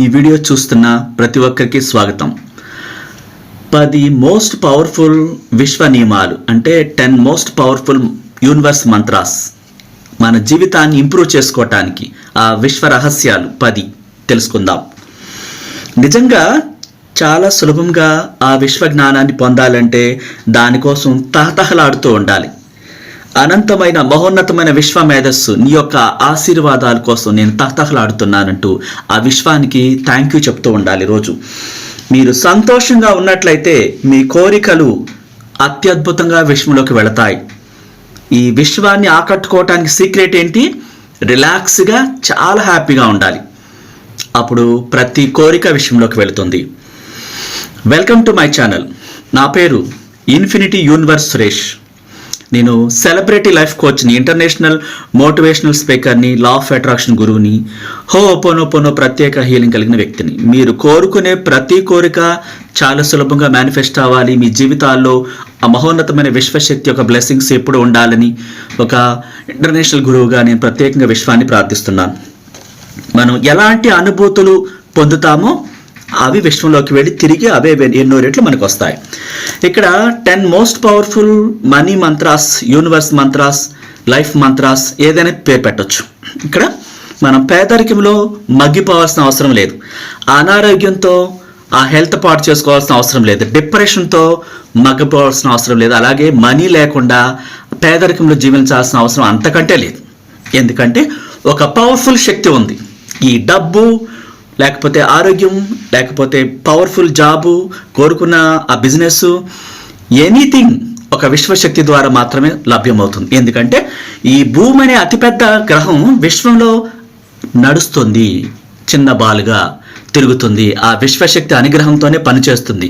ఈ వీడియో చూస్తున్న ప్రతి ఒక్కరికి స్వాగతం. పది మోస్ట్ పవర్ఫుల్ విశ్వ నియమాలు అంటే ten most powerful universe mantras మన జీవితాన్ని ఇంప్రూవ్ చేసుకోవటానికి ఆ విశ్వ రహస్యాలు పది తెలుసుకుందాం. నిజంగా చాలా సులభంగా ఆ విశ్వ జ్ఞానాన్ని పొందాలంటే దానికోసం తహతహలాడుతూ ఉండాలి. అనంతమైన మహోన్నతమైన విశ్వ మేధస్సు నీ యొక్క ఆశీర్వాదాల కోసం నేను తహతహలాడుతున్నానంటూ ఆ విశ్వానికి థ్యాంక్ యూ చెప్తూ ఉండాలి రోజు. మీరు సంతోషంగా ఉన్నట్లయితే మీ కోరికలు అత్యద్భుతంగా విశ్వంలోకి వెళతాయి. ఈ విశ్వాన్ని ఆకట్టుకోవటానికి సీక్రెట్ ఏంటి? రిలాక్స్గా చాలా హ్యాపీగా ఉండాలి. అప్పుడు ప్రతి కోరిక విషయంలోకి వెళుతుంది. వెల్కమ్ టు మై ఛానల్ నా పేరు ఇన్ఫినిటీ యూనివర్స్ సురేష్. నేను సెలబ్రిటీ లైఫ్ కోచ్ని ఇంటర్నేషనల్ మోటివేషనల్ స్పీకర్ని లా ఆఫ్ అట్రాక్షన్ గురువుని హో ఒపోనోపోనో ప్రత్యేక హీలింగ్ కలిగిన వ్యక్తిని. మీరు కోరుకునే ప్రతి కోరిక చాలా సులభంగా మేనిఫెస్ట్ అవ్వాలి. మీ జీవితాల్లో ఆ మహోన్నతమైన విశ్వశక్తి యొక్క బ్లెస్సింగ్స్ ఎప్పుడు ఉండాలని ఒక ఇంటర్నేషనల్ గురువుగా నేను ప్రత్యేకంగా విశ్వాన్ని ప్రార్థిస్తున్నాను. మనం ఎలాంటి అనుభూతులు పొందుతామో అవి విశ్వంలోకి వెళ్ళి తిరిగి అవే ఎన్నో రెట్లు మనకు వస్తాయి ఇక్కడ ten most powerful money mantras universe mantras life mantras ఏదైనా పేరు పెట్టొచ్చు. ఇక్కడ మనం పేదరికంలో మగ్గిపోవాల్సిన అవసరం లేదు. అనారోగ్యంతో ఆ హెల్త్ పాటు చేసుకోవాల్సిన అవసరం లేదు. డిప్రెషన్తో మగ్గిపోవాల్సిన అవసరం లేదు. అలాగే మనీ లేకుండా పేదరికంలో జీవించాల్సిన అవసరం అంతకంటే లేదు. ఎందుకంటే ఒక పవర్ఫుల్ శక్తి ఉంది. ఈ డబ్బు లేకపోతే ఆరోగ్యం లేకపోతే పవర్ఫుల్ జాబు కోరుకున్న ఆ బిజినెస్ ఎనీథింగ్ ఒక విశ్వశక్తి ద్వారా మాత్రమే లభ్యమవుతుంది. ఎందుకంటే ఈ భూమి అనే అతిపెద్ద గ్రహం విశ్వంలో నడుస్తుంది. చిన్న బాలుగా తిరుగుతుంది. ఆ విశ్వశక్తి అనుగ్రహంతోనే పనిచేస్తుంది.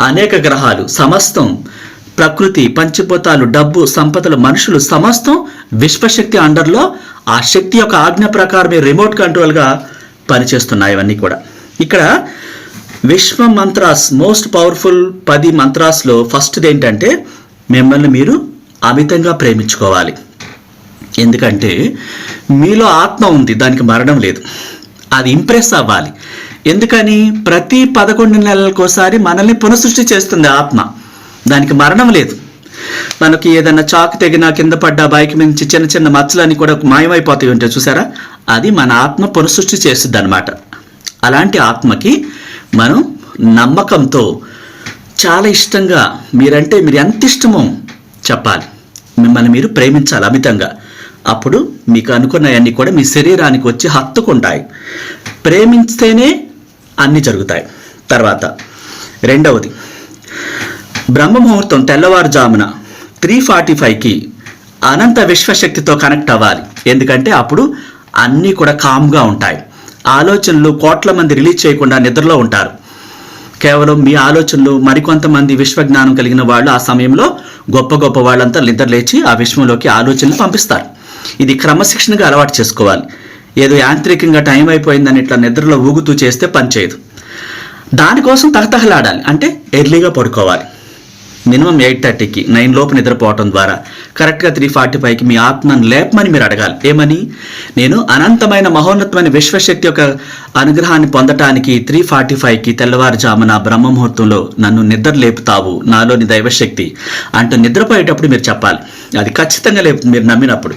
అనేక గ్రహాలు సమస్తం ప్రకృతి పంచభూతాలు డబ్బు సంపదలు మనుషులు సమస్తం విశ్వశక్తి అండర్లో ఆ శక్తి యొక్క ఆజ్ఞ ప్రకారమే రిమోట్ కంట్రోల్గా పనిచేస్తున్నాయి ఇవన్నీ కూడా. ఇక్కడ విశ్వ మంత్రాస్ మోస్ట్ పవర్ఫుల్ పది మంత్రాస్లో ఫస్ట్ది ఏంటంటే మిమ్మల్ని మీరు అమితంగా ప్రేమించుకోవాలి. ఎందుకంటే మీలో ఆత్మ ఉంది దానికి మరణం లేదు. అది ఇంప్రెస్ అవ్వాలి. ఎందుకని? ప్రతి పదకొండు నెలలకోసారి మనల్ని పునఃసృష్టి చేస్తుంది ఆత్మ. దానికి మరణం లేదు. మనకి ఏదైనా చాకు తెగినా కింద పడ్డ బైక్ నుంచి చిన్న చిన్న మచ్చలన్నీ కూడా మాయమైపోతాయి ఉంటాయి చూసారా? అది మన ఆత్మ పునఃసృష్టి చేస్తుంది అనమాట అలాంటి ఆత్మకి మనం నమ్మకంతో చాలా ఇష్టంగా మీరంటే మీరు ఎంత ఇష్టమో చెప్పాలి. మిమ్మల్ని మీరు ప్రేమించాలి అమితంగా. అప్పుడు మీకు అనుకున్నవన్నీ కూడా మీ శరీరానికి వచ్చి హత్తుకుంటాయి. ప్రేమిస్తేనే అన్నీ జరుగుతాయి. తర్వాత రెండవది బ్రహ్మ ముహూర్తం తెల్లవారుజామున త్రీ ఫార్టీ ఫైవ్కి అనంత విశ్వశక్తితో కనెక్ట్ అవ్వాలి. ఎందుకంటే అప్పుడు అన్నీ కూడా కామ్గా ఉంటాయి. ఆలోచనలు కోట్ల మంది రిలీజ్ చేయకుండా నిద్రలో ఉంటారు. కేవలం మీ ఆలోచనలు మరికొంతమంది విశ్వజ్ఞానం కలిగిన వాళ్ళు ఆ సమయంలో గొప్ప గొప్ప వాళ్ళంతా నిద్ర లేచి ఆ విశ్వంలోకి ఆలోచనలు పంపిస్తారు. ఇది క్రమశిక్షణగా అలవాటు చేసుకోవాలి. ఏదో యాంత్రికంగా టైం అయిపోయిందని ఇట్లా నిద్రలో ఊగుతూ చేస్తే పనిచేయదు దానికోసం తహతహలాడాలి. అంటే ఎర్లీగా పడుకోవాలి. మినిమం ఎయిట్ థర్టీకి నైన్ లోపు నిద్రపోవటం ద్వారా. కరెక్ట్గా త్రీ ఫార్టీ ఫైవ్కి మీ ఆత్మను లేపమని మీరు అడగాలి. ఏమని? నేను అనంతమైన మహోన్నతమైన విశ్వశక్తి యొక్క అనుగ్రహాన్ని పొందటానికి త్రీ ఫార్టీ ఫైవ్కి తెల్లవారుజామున బ్రహ్మ ముహూర్తంలో నన్ను నిద్ర లేపుతావు. నాలోని దైవశక్తి. అంటూ నిద్రపోయేటప్పుడు మీరు చెప్పాలి. అది ఖచ్చితంగా లేపు మీరు నమ్మినప్పుడు.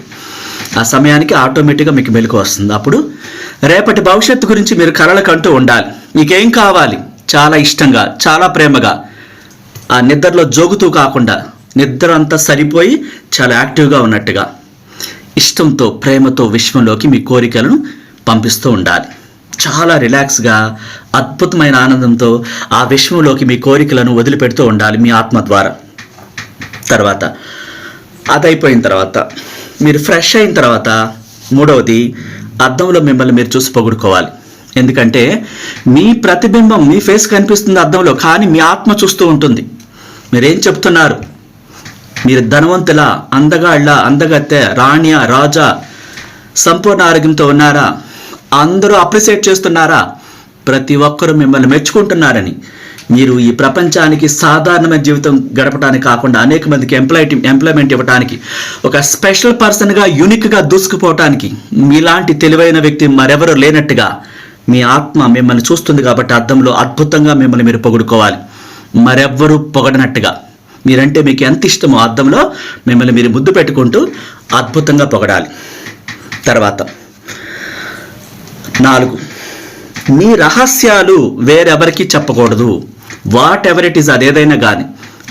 ఆ సమయానికి ఆటోమేటిక్గా మీకు మెలకు వస్తుంది. అప్పుడు రేపటి భవిష్యత్తు గురించి మీరు కలలు కంటూ ఉండాలి. మీకేం కావాలి? చాలా ఇష్టంగా చాలా ప్రేమగా. ఆ నిద్రలో జోగుతూ కాకుండా నిద్ర అంతా సరిపోయి చాలా యాక్టివ్గా ఉన్నట్టుగా ఇష్టంతో ప్రేమతో విశ్వంలోకి మీ కోరికలను పంపిస్తూ ఉండాలి. చాలా రిలాక్స్గా అద్భుతమైన ఆనందంతో ఆ విశ్వంలోకి మీ కోరికలను వదిలిపెడుతూ ఉండాలి మీ ఆత్మ ద్వారా. తర్వాత అదైపోయిన తర్వాత మీరు ఫ్రెష్ అయిన తర్వాత మూడవది అద్దంలో మిమ్మల్ని మీరు చూసి పొగుడుకోవాలి. ఎందుకంటే మీ ప్రతిబింబం మీ ఫేస్ కనిపిస్తుంది అద్దంలో కానీ మీ ఆత్మ చూస్తూ ఉంటుంది. మీరేం చెప్తున్నారు? మీరు ధనవంతుల అందగాళ్ళ అందగత్తె రాణ్య రాజా సంపూర్ణ ఆరోగ్యంతో ఉన్నారా? అందరూ అప్రిషియేట్ చేస్తున్నారా? ప్రతి ఒక్కరూ మిమ్మల్ని మెచ్చుకుంటున్నారని. మీరు ఈ ప్రపంచానికి సాధారణమైన జీవితం గడపడానికి కాకుండా అనేక మందికి ఎంప్లాయ్ ఎంప్లాయ్మెంట్ ఇవ్వడానికి ఒక స్పెషల్ పర్సన్గా యూనిక్గా దూసుకుపోవటానికి మీలాంటి తెలివైన వ్యక్తి మరెవరూ లేనట్టుగా మీ ఆత్మ మిమ్మల్ని చూస్తుంది కాబట్టి అర్థంలో అద్భుతంగా మిమ్మల్ని మీరు పొగుడుకోవాలి. మరెవ్వరూ పొగడనట్టుగా. మీరంటే మీకు ఎంత ఇష్టమో అర్థంలో మిమ్మల్ని మీరు ముద్దు పెట్టుకుంటూ అద్భుతంగా పొగడాలి. తర్వాత నాలుగు. మీ రహస్యాలు వేరెవరికి చెప్పకూడదు. వాట్ ఎవర్ ఇట్ ఈస్ అదేదైనా కానీ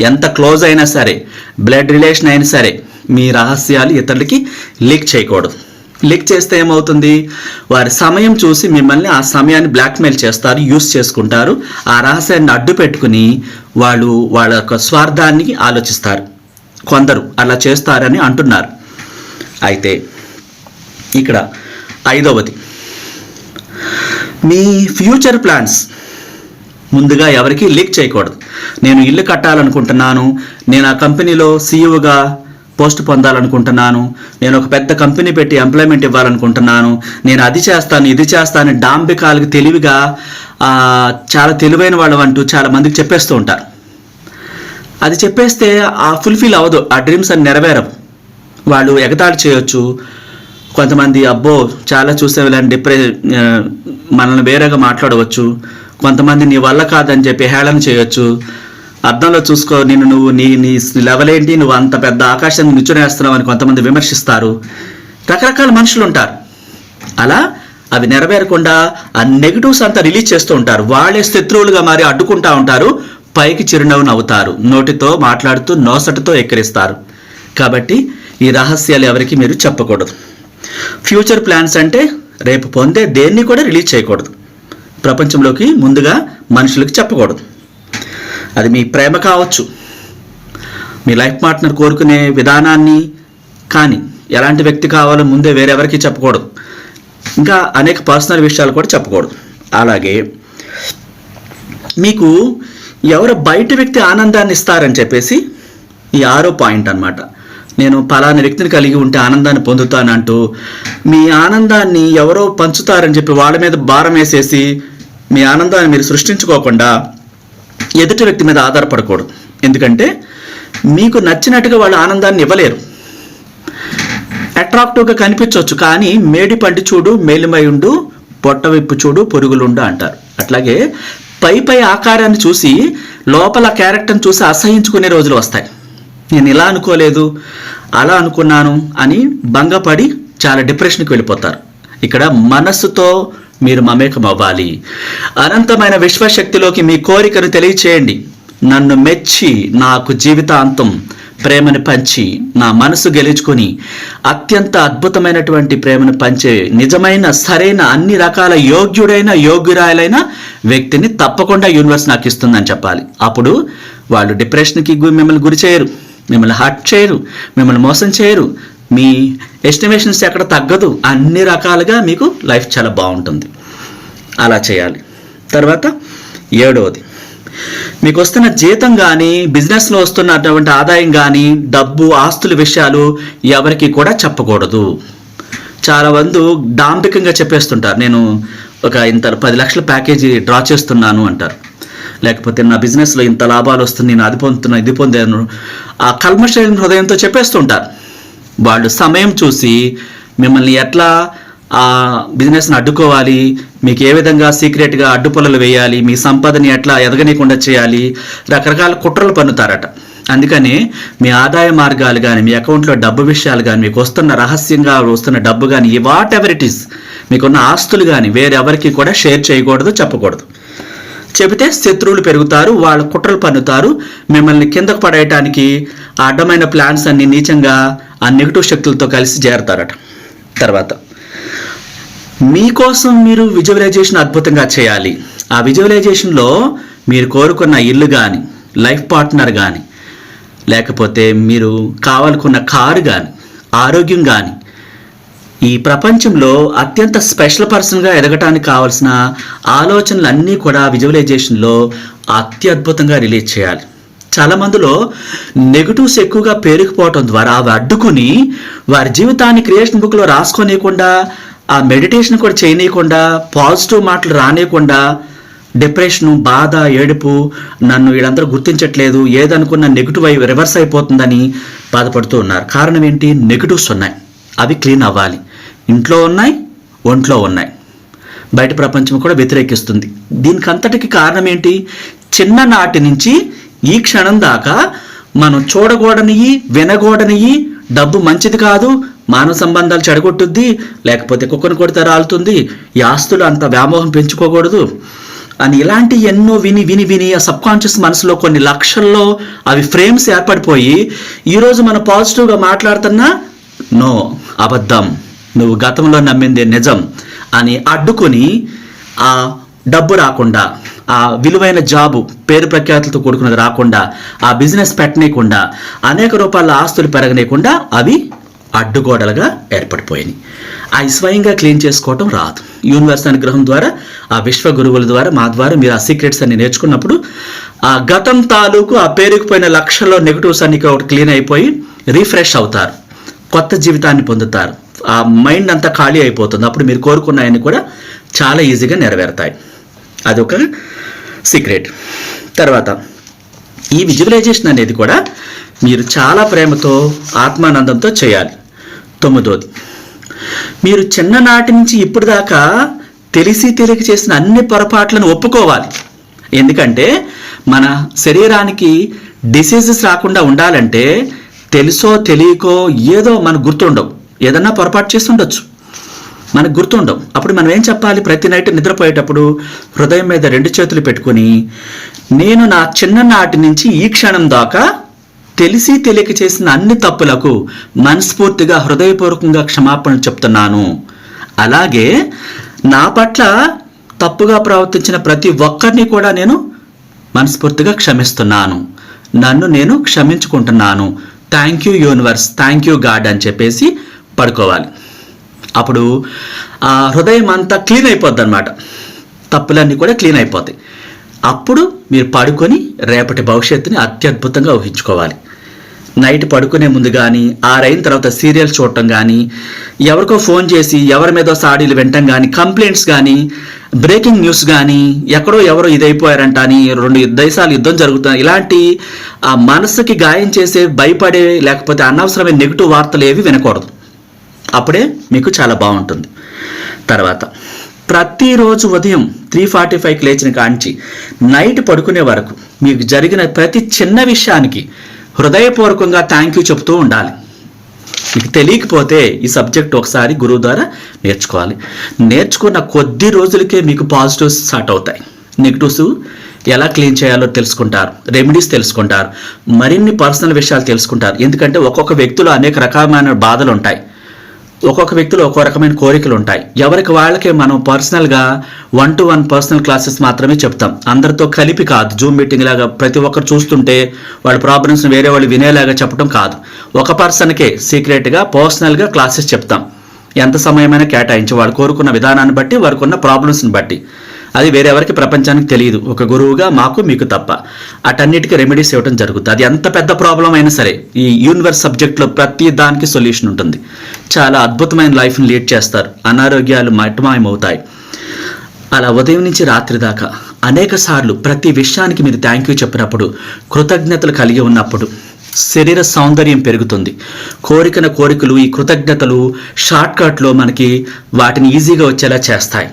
ఎంత క్లోజ్ అయినా సరే బ్లడ్ రిలేషన్ అయినా సరే మీ రహస్యాలు ఇతరులకి లీక్ చేయకూడదు. లిక్ చేస్తే ఏమవుతుంది? వారి సమయం చూసి మిమ్మల్ని ఆ సమయాన్ని బ్లాక్మెయిల్ చేస్తారు యూస్ చేసుకుంటారు. ఆ రహస్యాన్ని అడ్డు పెట్టుకుని వాళ్ళు వాళ్ళ యొక్క స్వార్థాన్ని ఆలోచిస్తారు. కొందరు అలా చేస్తారని అంటున్నారు. అయితే ఇక్కడ ఐదవది. మీ ఫ్యూచర్ ప్లాన్స్ ముందుగా ఎవరికి లీక్ చేయకూడదు. నేను ఇల్లు కట్టాలనుకుంటున్నాను. నేను ఆ కంపెనీలో సీఈఓగా పోస్ట్ పొందాలనుకుంటున్నాను. నేను ఒక పెద్ద కంపెనీ పెట్టి ఎంప్లాయ్మెంట్ ఇవ్వాలనుకుంటున్నాను. నేను అది చేస్తాను ఇది చేస్తాను డాంబికాలకు తెలివిగా చాలా తెలివైన వాళ్ళు అంటూ చాలా మందికి చెప్పేస్తూ ఉంటారు. అది చెప్పేస్తే ఆ ఫుల్ఫిల్ అవ్వదు ఆ డ్రీమ్స్ అని నెరవేరవు. వాళ్ళు ఎగతాళి చేయొచ్చు. కొంతమంది అబ్బో చాలా చూసే డిప్రె మనల్ని వేరేగా మాట్లాడవచ్చు. కొంతమంది నీ వల్ల కాదని చెప్పి హేళన చేయొచ్చు. అర్థంలో చూసుకో నిన్ను నువ్వు నీ నీ లెవెల్ ఏంటి? నువ్వు అంత పెద్ద ఆకాశాన్ని నిచ్చునేస్తున్నావు అని కొంతమంది విమర్శిస్తారు. రకరకాల మనుషులు ఉంటారు అలా అవి నెరవేరకుండా ఆ నెగిటివ్స్ అంతా రిలీజ్ చేస్తూ ఉంటారు. వాళ్ళే శత్రువులుగా మారి అడ్డుకుంటా ఉంటారు. పైకి చిరునవ్వు నవ్వుతారు. నోటితో మాట్లాడుతూ నోసటితో ఎక్కిరిస్తారు. కాబట్టి ఈ రహస్యాలు ఎవరికి మీరు చెప్పకూడదు. ఫ్యూచర్ ప్లాన్స్ అంటే రేపు పొందే దేన్ని కూడా రిలీజ్ చేయకూడదు. ప్రపంచంలోకి ముందుగా మనుషులకు చెప్పకూడదు. అది మీ ప్రేమ కావచ్చు. మీ లైఫ్ పార్ట్నర్ కోరుకునే విధానాన్ని కానీ ఎలాంటి వ్యక్తి కావాలో ముందే వేరెవరికి చెప్పకూడదు. ఇంకా అనేక పర్సనల్ విషయాలు కూడా చెప్పకూడదు. అలాగే మీకు ఎవరు బయట వ్యక్తి ఆనందాన్ని ఇస్తారని చెప్పేసి ఈ ఆరో పాయింట్ అన్నమాట. నేను పలానా వ్యక్తిని కలిగి ఉంటే ఆనందాన్ని పొందుతానంటూ మీ ఆనందాన్ని ఎవరో పంచుతారని చెప్పి వాళ్ళ మీద భారం వేసేసి మీ ఆనందాన్ని మీరు సృష్టించుకోకుండా ఎదుటి వ్యక్తి మీద ఆధారపడకూడదు. ఎందుకంటే మీకు నచ్చినట్టుగా వాళ్ళు ఆనందాన్ని ఇవ్వలేరు. అట్రాక్టివ్గా కనిపించవచ్చు కానీ మేడి పండి చూడు మేలిమయుండు పొట్ట విప్పు చూడు పొరుగులుండు అంటారు. అట్లాగే పై పై ఆకారాన్ని చూసి లోపల క్యారెక్టర్ని చూసి అసహించుకునే రోజులు వస్తాయి. నేను ఇలా అనుకోలేదు అలా అనుకున్నాను అని భంగపడి చాలా డిప్రెషన్కి వెళ్ళిపోతారు. ఇక్కడ మనస్సుతో మీరు మమేకమవ్వాలి. అనంతమైన విశ్వశక్తిలోకి మీ కోరికను తెలియచేయండి. నన్ను మెచ్చి నాకు జీవితాంతం ప్రేమను పంచి నా మనసు గెలుచుకొని అత్యంత అద్భుతమైనటువంటి ప్రేమను పంచే నిజమైన సరైన అన్ని రకాల యోగ్యుడైన యోగ్యురాలైన వ్యక్తిని తప్పకుండా యూనివర్స్ నాకు ఇస్తుందని చెప్పాలి. అప్పుడు వాళ్ళు డిప్రెషన్కి గు- మిమ్మల్ని గురి చేయరు. మిమ్మల్ని హర్ట్ చేయరు. మిమ్మల్ని మోసం చేయరు. మీ ఎస్టిమేషన్స్ ఎక్కడ తగ్గదు. అన్ని రకాలుగా మీకు లైఫ్ చాలా బాగుంటుంది. అలా చేయాలి. తర్వాత ఏడవది. మీకు వస్తున్న జీతం కానీ బిజినెస్లో వస్తున్నటువంటి ఆదాయం కానీ డబ్బు ఆస్తుల విషయాలు ఎవరికి కూడా చెప్పకూడదు. చాలా మంది డాంబికంగా చెప్పేస్తుంటారు. నేను ఒక ఇంత పది లక్షల ప్యాకేజీ డ్రా చేస్తున్నాను అంటారు. లేకపోతే నా బిజినెస్లో ఇంత లాభాలు వస్తుంది నేను అది పొందుతున్నాను ఇది పొందాను. ఆ కల్మషైన హృదయంతో చెప్పేస్తుంటారు. వాళ్ళు సమయం చూసి మిమ్మల్ని ఎట్లా ఆ బిజినెస్ని అడ్డుకోవాలి మీకు ఏ విధంగా సీక్రెట్గా అడ్డుపొలలు వేయాలి మీ సంపదని ఎట్లా ఎదగనీయకుండా చేయాలి రకరకాల కుట్రలు పన్నుతారట. అందుకని మీ ఆదాయ మార్గాలు కానీ మీ అకౌంట్లో డబ్బు విషయాలు కానీ మీకు వస్తున్న రహస్యంగా వస్తున్న డబ్బు కానీ వాట్ ఎవర్ ఇట్ ఈస్ మీకున్న ఆస్తులు కానీ వేరెవరికి కూడా షేర్ చేయకూడదు చెప్పకూడదు. చెబితే శత్రువులు పెరుగుతారు వాళ్ళ కుట్రలు పన్నుతారు. మిమ్మల్ని కిందకు పడేయటానికి ఆ అడ్డమైన ప్లాన్స్ అన్ని నీచంగా ఆ నెగిటివ్ శక్తులతో కలిసి చేరతారట తర్వాత మీకోసం మీరు విజువలైజేషన్ అద్భుతంగా చేయాలి. ఆ విజువలైజేషన్లో మీరు కోరుకున్న ఇల్లు కానీ లైఫ్ పార్ట్నర్ కానీ లేకపోతే మీరు కావాలనుకున్న కారు కానీ ఆరోగ్యం కానీ ఈ ప్రపంచంలో అత్యంత స్పెషల్ పర్సన్గా ఎదగటానికి కావాల్సిన ఆలోచనలన్నీ కూడా విజువలైజేషన్లో అత్యద్భుతంగా రిలీజ్ చేయాలి. చాలా మందిలో నెగిటివ్స్ ఎక్కువగా పేరుకుపోవటం ద్వారా అవి అడ్డుకుని వారి జీవితాన్ని క్రియేషన్ బుక్లో రాసుకోనీయకుండా ఆ మెడిటేషన్ కూడా చేయనీయకుండా పాజిటివ్ మాటలు రానియకుండా డిప్రెషను బాధ ఏడుపు నన్ను వీళ్ళందరూ గుర్తించట్లేదు ఏదనుకున్న నెగిటివ్ అయి రివర్స్ అయిపోతుందని బాధపడుతూ ఉన్నారు. కారణం ఏంటి? నెగిటివ్స్ ఉన్నాయి. అవి క్లీన్ అవ్వాలి. ఇంట్లో ఉన్నాయి ఒంట్లో ఉన్నాయి. బయట ప్రపంచం కూడా వ్యతిరేకిస్తుంది. దీనికి అంతటికి కారణం ఏంటి? చిన్ననాటి నుంచి ఈ క్షణం దాకా మనం చూడకూడనియి వినకూడనియి డబ్బు మంచిది కాదు మానవ సంబంధాలు చెడగొట్టుద్ది లేకపోతే కుక్కను కొడితే రాలుతుంది ఈ ఆస్తులు అంత వ్యామోహం పెంచుకోకూడదు అని ఇలాంటి ఎన్నో విని విని విని ఆ సబ్ కాన్షియస్ మనసులో కొన్ని లక్షల్లో అవి ఫ్రేమ్స్ ఏర్పడిపోయి ఈరోజు మనం పాజిటివ్గా మాట్లాడుతున్నా నో అబద్ధం. నువ్వు గతంలో నమ్మింది నిజం అని అడ్డుకొని ఆ డబ్బు రాకుండా ఆ విలువైన జాబు పేరు ప్రఖ్యాతులతో కూడుకున్నది రాకుండా ఆ బిజినెస్ పెట్టనీయకుండా అనేక రూపాయల ఆస్తులు పెరగనీయకుండా అవి అడ్డుగోడలుగా ఏర్పడిపోయినాయి. అవి స్వయంగా క్లీన్ చేసుకోవటం రాదు. యూనివర్స్ అనుగ్రహం ద్వారా ఆ విశ్వ గురువుల ద్వారా మా ద్వారా మీరు ఆ సీక్రెట్స్ అన్ని నేర్చుకున్నప్పుడు ఆ గతం తాలూకు ఆ పేరుకుపోయిన లక్షల్లో నెగిటివ్స్ అన్ని ఒకటి క్లీన్ అయిపోయి రీఫ్రెష్ అవుతారు. కొత్త జీవితాన్ని పొందుతారు. ఆ మైండ్ అంతా ఖాళీ అయిపోతుంది. అప్పుడు మీరు కోరుకున్నాయని కూడా చాలా ఈజీగా నెరవేరుతాయి. అదొక సీక్రెట్ తర్వాత ఈ విజువలైజేషన్ అనేది కూడా మీరు చాలా ప్రేమతో ఆత్మానందంతో చేయాలి. తొమ్మిదోది మీరు చిన్ననాటి నుంచి ఇప్పుడు దాకా తెలిసి తెలియక చేసిన అన్ని పొరపాట్లను ఒప్పుకోవాలి. ఎందుకంటే మన శరీరానికి డిసీజెస్ రాకుండా ఉండాలంటే తెలుసో తెలియకో ఏదో మనకు గుర్తుండవు. ఏదన్నా పొరపాటు చేస్తుండొచ్చు. మనకు గుర్తుండవు. అప్పుడు మనం ఏం చెప్పాలి? ప్రతి నైట్ నిద్రపోయేటప్పుడు హృదయం మీద రెండు చేతులు పెట్టుకొని నేను నా చిన్ననాటి నుంచి ఈ క్షణం దాకా తెలిసి తెలియక చేసిన అన్ని తప్పులకు మనస్ఫూర్తిగా హృదయపూర్వకంగా క్షమాపణలు చెప్తున్నాను. అలాగే నా పట్ల తప్పుగా ప్రవర్తించిన ప్రతి ఒక్కరిని కూడా నేను మనస్ఫూర్తిగా క్షమిస్తున్నాను. నన్ను నేను క్షమించుకుంటున్నాను. Thank you universe. Thank you God అని చెప్పేసి పడుకోవాలి. అప్పుడు ఆ హృదయం అంతా క్లీన్ అయిపోద్ది అనమాట తప్పులన్నీ కూడా క్లీన్ అయిపోతాయి. అప్పుడు మీరు పడుకొని రేపటి భవిష్యత్తుని అత్యద్భుతంగా ఊహించుకోవాలి. నైట్ పడుకునే ముందు కానీ ఆరైన తర్వాత సీరియల్ చూడటం కానీ ఎవరికో ఫోన్ చేసి ఎవరి మీదో సాడీలు వినటం కానీ కంప్లైంట్స్ కానీ బ్రేకింగ్ న్యూస్ కానీ ఎక్కడో ఎవరో ఇదైపోయారంట అని రెండు దేశాలు యుద్ధం జరుగుతుంది ఇలాంటి ఆ మనసుకి గాయం చేసే భయపడే లేకపోతే అనవసరమైన నెగిటివ్ వార్తలు ఏవి వినకూడదు. అప్పుడే మీకు చాలా బాగుంటుంది. తర్వాత ప్రతిరోజు ఉదయం త్రీ ఫార్టీ ఫైవ్కి లేచిన కాంచి నైట్ పడుకునే వరకు మీకు జరిగిన ప్రతి చిన్న విషయానికి హృదయపూర్వకంగా థ్యాంక్ యూ చెప్తూ ఉండాలి. మీకు తెలియకపోతే ఈ సబ్జెక్ట్ ఒకసారి గురువు ద్వారా నేర్చుకోవాలి. నేర్చుకున్న కొద్ది రోజులకే మీకు పాజిటివ్స్ స్టార్ట్ అవుతాయి. నెగిటివ్స్ ఎలా క్లీన్ చేయాలో తెలుసుకుంటారు. రెమెడీస్ తెలుసుకుంటారు. మరిన్ని పర్సనల్ విషయాలు తెలుసుకుంటారు. ఎందుకంటే ఒక్కొక్క వ్యక్తిలో అనేక రకమైన బాధలు ఉంటాయి ఒక్కొక్క వ్యక్తిలో ఒక్కో రకమైన కోరికలు ఉంటాయి ఎవరికి వాళ్ళకే మనం పర్సనల్గా one to one personal classes మాత్రమే చెప్తాం. అందరితో కలిపి కాదు. జూమ్ మీటింగ్ లాగా ప్రతి ఒక్కరు చూస్తుంటే వాళ్ళ ప్రాబ్లమ్స్ వేరే వాళ్ళు వినేలాగా చెప్పడం కాదు. ఒక పర్సన్కే సీక్రెట్గా పర్సనల్గా క్లాసెస్ చెప్తాం. ఎంత సమయమైనా కేటాయించి వాళ్ళు కోరుకున్న విధానాన్ని బట్టి వారికి ఉన్న ప్రాబ్లమ్స్ని బట్టి. అది వేరెవరికి ప్రపంచానికి తెలియదు. ఒక గురువుగా మాకు మీకు తప్ప. అటన్నిటికీ రెమెడీస్ ఇవ్వడం జరుగుతుంది. అది ఎంత పెద్ద ప్రాబ్లం అయినా సరే ఈ యూనివర్స్ సబ్జెక్ట్లో ప్రతి దానికి సొల్యూషన్ ఉంటుంది. చాలా అద్భుతమైన లైఫ్ని లీడ్ చేస్తారు. అనారోగ్యాలు మటమాయమవుతాయి. అలా ఉదయం నుంచి రాత్రి దాకా అనేక సార్లు ప్రతి విషయానికి మీరు థ్యాంక్ యూ చెప్పినప్పుడు కృతజ్ఞతలు కలిగి ఉన్నప్పుడు శరీర సౌందర్యం పెరుగుతుంది. కోరికన కోరికలు ఈ కృతజ్ఞతలు షార్ట్కట్లో మనకి వాటిని ఈజీగా వచ్చేలా చేస్తాయి.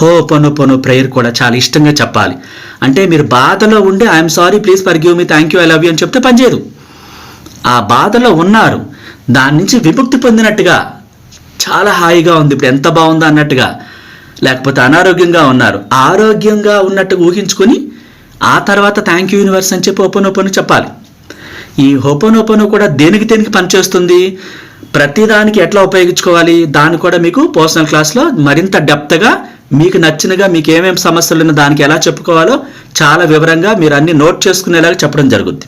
హో పొను పొను ప్రేయర్ కూడా చాలా ఇష్టంగా చెప్పాలి. అంటే మీరు బాధలో ఉండి I'm sorry please forgive me thank you I love you అని చెప్తే పనిచేయదు ఆ బాధలో ఉన్నారు. దాని నుంచి విముక్తి పొందినట్టుగా చాలా హాయిగా ఉంది ఇప్పుడు ఎంత బాగుందో అన్నట్టుగా. లేకపోతే అనారోగ్యంగా ఉన్నారు. ఆరోగ్యంగా ఉన్నట్టుగా ఊహించుకొని ఆ తర్వాత థ్యాంక్ యూ యూనివర్స్ అని చెప్పి ఓపెన్ ఓపెన్ చెప్పాలి. ఈ ఓపెన్ ఓపెన్ కూడా దేనికి దేనికి పనిచేస్తుంది? ప్రతిదానికి ఎట్లా ఉపయోగించుకోవాలి? దాన్ని కూడా మీకు పర్సనల్ క్లాస్లో మరింత డెప్త్గా మీకు నచ్చినగా మీకు ఏమేమి సమస్యలు ఉన్న దానికి ఎలా చెప్పుకోవాలో చాలా వివరంగా మీరు అన్ని నోట్ చేసుకునేలాగా చెప్పడం జరుగుద్ది.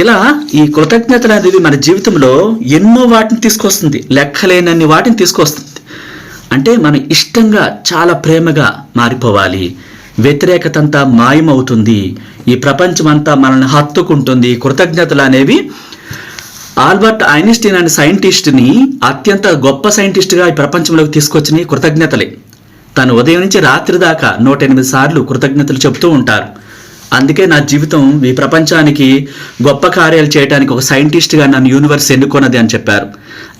ఇలా ఈ కృతజ్ఞతలు అనేది మన జీవితంలో ఎన్నో వాటిని తీసుకొస్తుంది లెక్కలేనన్ని వాటిని తీసుకొస్తుంది. అంటే మనం ఇష్టంగా చాలా ప్రేమగా మారిపోవాలి. వ్యతిరేకత అంతా మాయమవుతుంది. ఈ ప్రపంచం అంతా మనల్ని హత్తుకుంటుంది. కృతజ్ఞతలు అనేవి ఆల్బర్ట్ ఐన్స్టీన్ అనే సైంటిస్ట్ని అత్యంత గొప్ప సైంటిస్ట్గా ఈ ప్రపంచంలోకి తీసుకొచ్చిన కృతజ్ఞతలే. తను ఉదయం నుంచి రాత్రి దాకా నూట ఎనిమిది సార్లు కృతజ్ఞతలు చెబుతూ ఉంటారు. అందుకే నా జీవితం ఈ ప్రపంచానికి గొప్ప కార్యాలు చేయడానికి ఒక సైంటిస్ట్గా నన్ను యూనివర్స్ ఎన్నుకున్నది అని చెప్పారు.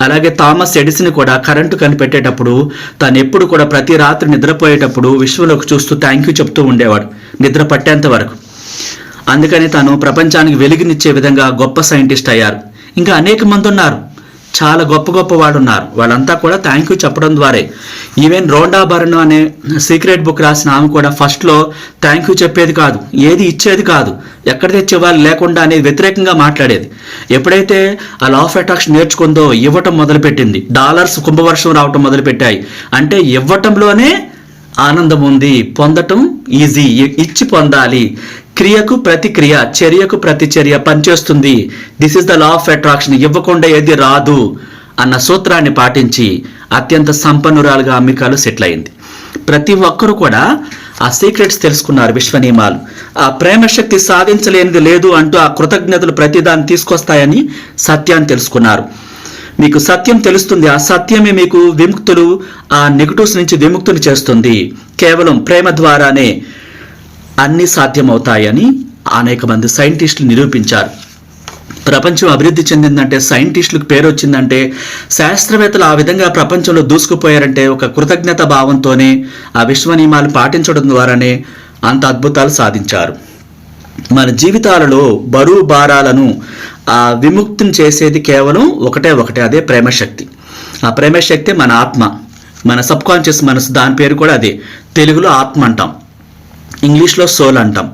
అలాగే థామస్ ఎడిసన్ కూడా కరెంటు కనిపెట్టేటప్పుడు తను ఎప్పుడు కూడా ప్రతి రాత్రి నిద్రపోయేటప్పుడు విశ్వంలోకి చూస్తూ థ్యాంక్ యూ చెప్తూ ఉండేవాడు నిద్ర పట్టేంత వరకు. అందుకని తను ప్రపంచానికి వెలుగునిచ్చే విధంగా గొప్ప సైంటిస్ట్ అయ్యారు. ఇంకా అనేక మంది ఉన్నారు చాలా గొప్ప గొప్ప వాళ్ళు ఉన్నారు వాళ్ళంతా కూడా థ్యాంక్ యూ చెప్పడం ద్వారే. ఈవెన్ రోండా బర్న్ అనే సీక్రెట్ బుక్ రాసిన ఆమె కూడా ఫస్ట్లో థ్యాంక్ యూ చెప్పేది కాదు. ఏది ఇచ్చేది కాదు. ఎక్కడ తెచ్చేవాళ్ళు లేకుండా అనేది వ్యతిరేకంగా మాట్లాడేది. ఎప్పుడైతే ఆ లా ఆఫ్ అట్రాక్షన్ నేర్చుకుందో ఇవ్వటం మొదలుపెట్టింది. డాలర్స్ కుంభవర్షం రావటం మొదలుపెట్టాయి. అంటే ఇవ్వటంలోనే ఆనందం ఉంది పొందటం ఈజీ ఇచ్చి పొందాలి. క్రియకు ప్రతిక్రియ చర్యకు ప్రతిచర్య పనిచేస్తుంది. This is the law of attraction ఇవ్వకుండా ఏది రాదు అన్న సూత్రాన్ని పాటించి అత్యంత సంపన్నురాలుగా అమ్మికాలు సెటిల్ అయింది. ప్రతి ఒక్కరు కూడా ఆ సీక్రెట్స్ తెలుసుకున్నారు విశ్వ నియమాలు ఆ ప్రేమ శక్తి సాధించలేనిది లేదు అంటూ ఆ కృతజ్ఞతలు ప్రతిదాన్ని తీసుకొస్తాయని సత్యాన్ని తెలుసుకున్నారు. మీకు సత్యం తెలుస్తుంది. ఆ సత్యమే మీకు విముక్తులు ఆ నెగటివ్స్ నుంచి విముక్తులు చేస్తుంది. కేవలం ప్రేమ ద్వారానే అన్ని సాధ్యమవుతాయని అనేక మంది సైంటిస్టులు నిరూపించారు. ప్రపంచం అభివృద్ధి చెందిందంటే సైంటిస్టులకు పేరు వచ్చిందంటే శాస్త్రవేత్తలు ఆ విధంగా ప్రపంచంలో దూసుకుపోయారంటే ఒక కృతజ్ఞత భావంతోనే ఆ విశ్వ నియమాలు పాటించడం ద్వారానే అంత అద్భుతాలు సాధించారు. మన జీవితాలలో బరువు భారాలను ఆ విముక్తిని చేసేది కేవలం ఒకటే ఒకటే అదే ప్రేమశక్తి. ఆ ప్రేమశక్తి మన ఆత్మ. మన సబ్ కాన్షియస్ మనసు దాని పేరు కూడా అదే. తెలుగులో ఆత్మ అంటాం. ఇంగ్లీష్లో సోల్ అంటాం.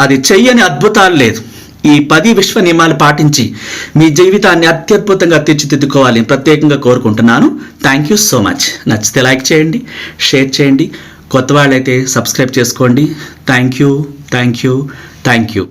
అది చెయ్యని అద్భుతాలు లేదు. ఈ పది విశ్వ నియమాలు పాటించి మీ జీవితాన్ని అత్యద్భుతంగా తీర్చిదిద్దుకోవాలి. ప్రత్యేకంగా కోరుకుంటున్నాను. థ్యాంక్ యూ సో మచ్ నచ్చితే లైక్ చేయండి షేర్ చేయండి. కొత్త వాళ్ళైతే సబ్స్క్రైబ్ చేసుకోండి. Thank you thank you thank you